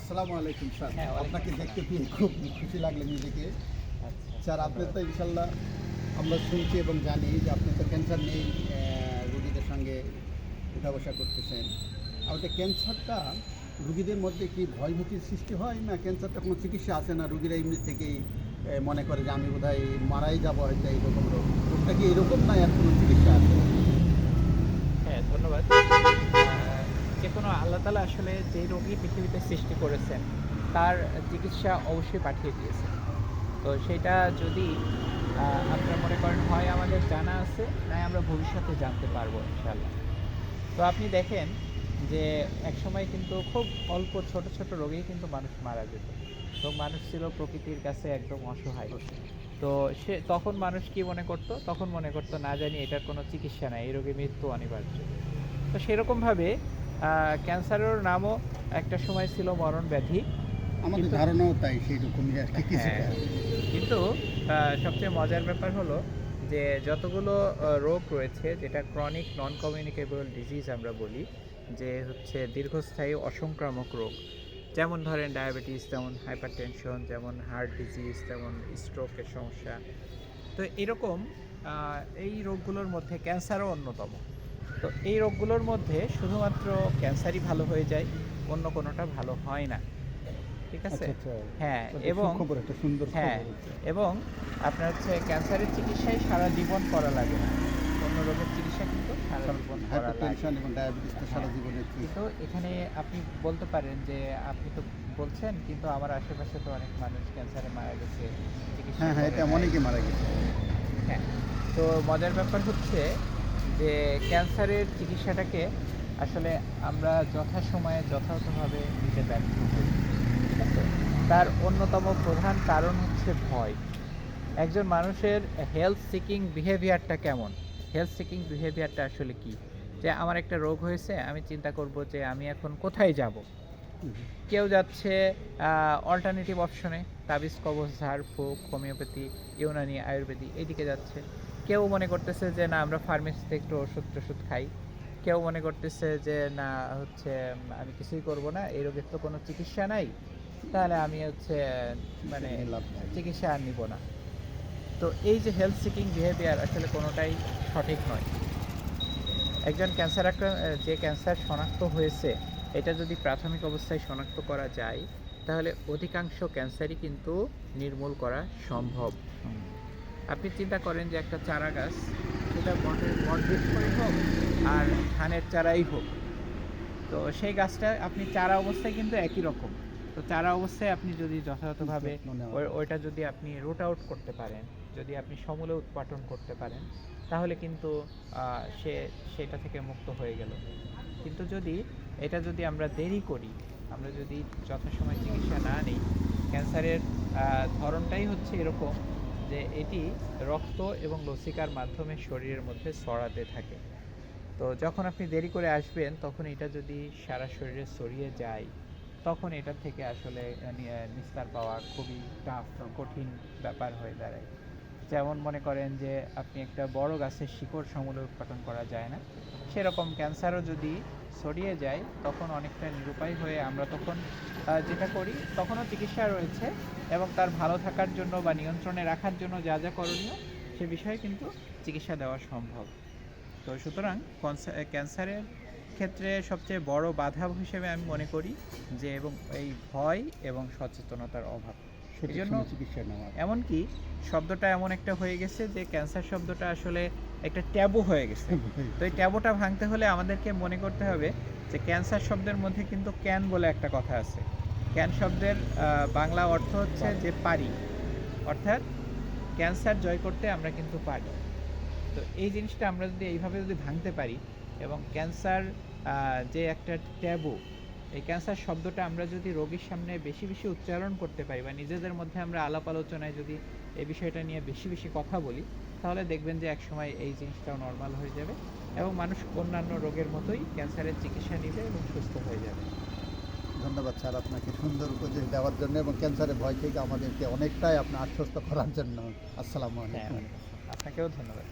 আসসালামু আলাইকুম স্যার। হ্যাঁ, আপনাকে দেখতে পেয়ে খুব খুশি লাগল নিজেকে। আচ্ছা। স্যার আপনি তো ইনশাল্লাহ আমরা শুনছি এবং জানি যে আপনি তো ক্যান্সার নেই রোগীদের সঙ্গে উঠা বসা করতেছেন আমাদের ক্যান্সারটা রুগীদের মধ্যে কি ভয়ভীতির সৃষ্টি হয় না ক্যান্সারটা কোনো চিকিৎসা আছে না? রুগীরা এমনি থেকেই মনে করে যে আমি বোধহয় মারাই যাব হয়তো এইরকম রোগ? রোগটা কি এরকম না এর কোনো চিকিৎসা আছে? হ্যাঁ ধন্যবাদ। যে কোনো আল্লাহ তালা আসলে যে রোগী পৃথিবীতে সৃষ্টি করেছেন, তার চিকিৎসা অবশ্যই পাঠিয়ে দিয়েছেন তো সেটা যদি আপনারা মনে করেন হয় আমাদের জানা আছে, নয় আমরা ভবিষ্যতে জানতে পারব ইনশাল্লাহ তো আপনি দেখেন যে একসময় কিন্তু খুব অল্প ছোট ছোট রোগেই কিন্তু মানুষ মারা যেত। তো মানুষ ছিল প্রকৃতির কাছে একদম অসহায়। তো সে তখন মানুষ কি মনে করতো? তখন মনে করতো, না জানি এটার কোনো চিকিৎসা নাই, এই রোগে মৃত্যু অনিবার্য। তো সেরকমভাবে ক্যান্সারের নামও একটা সময় ছিল মরণ ব্যাধি। আমাদের ধারণাও তাই সেই রকমই আর কি কিছুটা। হ্যাঁ। কিন্তু সবচেয়ে মজার ব্যাপার হলো যে যতগুলো রোগ রয়েছে যেটা ক্রনিক নন কমিউনিকেবল ডিজিজ আমরা বলি যে হচ্ছে দীর্ঘস্থায়ী অসংক্রামক রোগ যেমন ধরেন ডায়াবেটিস যেমন হাইপার টেনশন যেমন হার্ট ডিজিজ যেমন স্ট্রোকের সমস্যা। তো এরকম এই রোগগুলোর মধ্যে ক্যান্সারও অন্যতম। তো এই রোগগুলোর মধ্যে শুধুমাত্র ক্যান্সারই ভালো হয়ে যায় অন্য কোনোটা ভালো হয় না। ঠিক আছে? আচ্ছা আচ্ছা। হ্যাঁ এবং সুন্দর হ্যাঁ এবং আপনার হচ্ছে ক্যান্সারের চিকিৎসায় সারা জীবন করা লাগে না। অন্য রোগের চিকিৎসা কিন্তু সারা জীবন করা লাগে। হ্যাঁ। কিন্তু এখানে আপনি বলতে পারেন যে আপনি তো বলছেন কিন্তু আমার আশেপাশে তো অনেক মানুষ ক্যান্সারে মারা গেছে চিকিৎসা হ্যাঁ হ্যাঁ এটা। অনেকে মারা গেছে। হ্যাঁ তো মজার ব্যাপার হচ্ছে যে ক্যান্সারের চিকিৎসাটাকে আসলে আমরা যথাসময়ে যথাযথভাবে নিতে ব্যর্থ হই? তার অন্যতম প্রধান কারণ হচ্ছে ভয়। একজন মানুষের হেলথ সিকিং বিহেভিয়ারটা কেমন? হেলথ সিকিং বিহেভিয়ারটা আসলে কি? যে আমার একটা রোগ হয়েছে, আমি চিন্তা করব যে আমি এখন কোথায় যাব? কেউ যাচ্ছে অল্টারনেটিভ অপশনে তাবিজ, কবজ ঝাড় ফুক হোমিওপ্যাথি ইউনানি আয়ুর্বেদি এইদিকে যাচ্ছে। কেউ মনে করতেছে যে না আমরা ফার্মেসিতে একটু ওষুধ টষুধ খাই। কেউ মনে করতেছে যে না হচ্ছে আমি কিছুই করব না এই রোগের তো কোনো চিকিৎসা নাই। তাহলে আমি হচ্ছে মানে চিকিৎসা আর নিব না। তো এই যে হেলথ সিকিং বিহেভিয়ার আসলে কোনোটাই সঠিক নয়। একজন ক্যান্সার আক্রান্ত যে ক্যান্সার শনাক্ত হয়েছে এটা যদি প্রাথমিক অবস্থায় শনাক্ত করা যায় তাহলে অধিকাংশ ক্যান্সারই কিন্তু নির্মূল করা সম্ভব। আপনি চিন্তা করেন যে একটা চারা গাছ সেটা বটের বট বৃক্ষই হোক আর ধানের চারাই হোক। তো সেই গাছটা আপনি চারা অবস্থায় কিন্তু একই রকম। তো চারা অবস্থায় আপনি যদি যথাযথভাবে ওই- ওইটা যদি আপনি রুট আউট করতে পারেন যদি আপনি সমূলে উৎপাদন করতে পারেন তাহলে কিন্তু সে সেটা থেকে মুক্ত হয়ে গেল। কিন্তু যদি এটা যদি আমরা দেরি করি আমরা যদি যথাসময় চিকিৎসা না নিই ক্যান্সারের ধরনটাই হচ্ছে এরকম যে এটি রক্ত এবং লসিকার মাধ্যমে শরীরের মধ্যে ছড়াতে থাকে। তো যখন আপনি দেরি করে আসবেন, তখন এটা যদি সারা শরীরে ছড়িয়ে যায়, তখন এটা থেকে আসলে নিস্তার পাওয়া খুবই টাফ কঠিন ব্যাপার হয়ে দাঁড়ায়। যেমন মনে করেন যে আপনি একটা বড় গাছের শিকড় সমূলে উৎপাদন করা যায় না, সেরকম ক্যান্সারও যদি ছড়িয়ে যায়, তখন অনেকটা নিরুপায় হয়ে আমরা তখন যেটা করি, তখনও চিকিৎসা রয়েছে এবং তার ভালো থাকার জন্য বা নিয়ন্ত্রণে রাখার জন্য যা যা করণীয়, সে বিষয়ে কিন্তু চিকিৎসা দেওয়া সম্ভব। তো সুতরাং ক্যান্সারের ক্ষেত্রে সবচেয়ে বড় বাধা হিসেবে আমি মনে করি যে, এবং এই ভয় এবং সচেতনতার অভাব। সঠিক জন্য চিকিৎসা নেওয়া। এমনকি শব্দটা এমন একটা হয়ে গেছে যে ক্যান্সার শব্দটা আসলে একটা ট্যাবু হয়ে গেছে। তো এই ট্যাবুটা ভাঙতে হলে আমাদেরকে মনে করতে হবে যে ক্যান্সার শব্দের মধ্যে কিন্তু ক্যান বলে একটা কথা আছে। ক্যান শব্দের বাংলা অর্থ হচ্ছে যে পারি। অর্থাৎ ক্যান্সার জয় করতে আমরা কিন্তু পারি। তো এই জিনিসটা আমরা যদি এইভাবে যদি ভাঙতে পারি এবং ক্যান্সার যে একটা ট্যাবু এই ক্যান্সার শব্দটা আমরা যদি রোগীর সামনে বেশি বেশি উচ্চারণ করতে পারি বা নিজেদের মধ্যে আমরা আলাপ আলোচনায় যদি এই বিষয়টা নিয়ে বেশি বেশি কথা বলি তাহলে দেখবেন যে একসময় এই জিনিসটাও নর্মাল হয়ে যাবে এবং মানুষ অন্যান্য রোগের মতোই ক্যান্সারের চিকিৎসা নিবে এবং সুস্থ হয়ে যাবে। ধন্যবাদ স্যার আপনাকে সুন্দর উপদেশ দেওয়ার জন্য এবং ক্যান্সারের ভয় থেকে আমাদেরকে অনেকটাই আপনার আশ্বস্ত করার জন্য। আসসালামু হ্যাঁ আলাইকুম আপনাকেও ধন্যবাদ।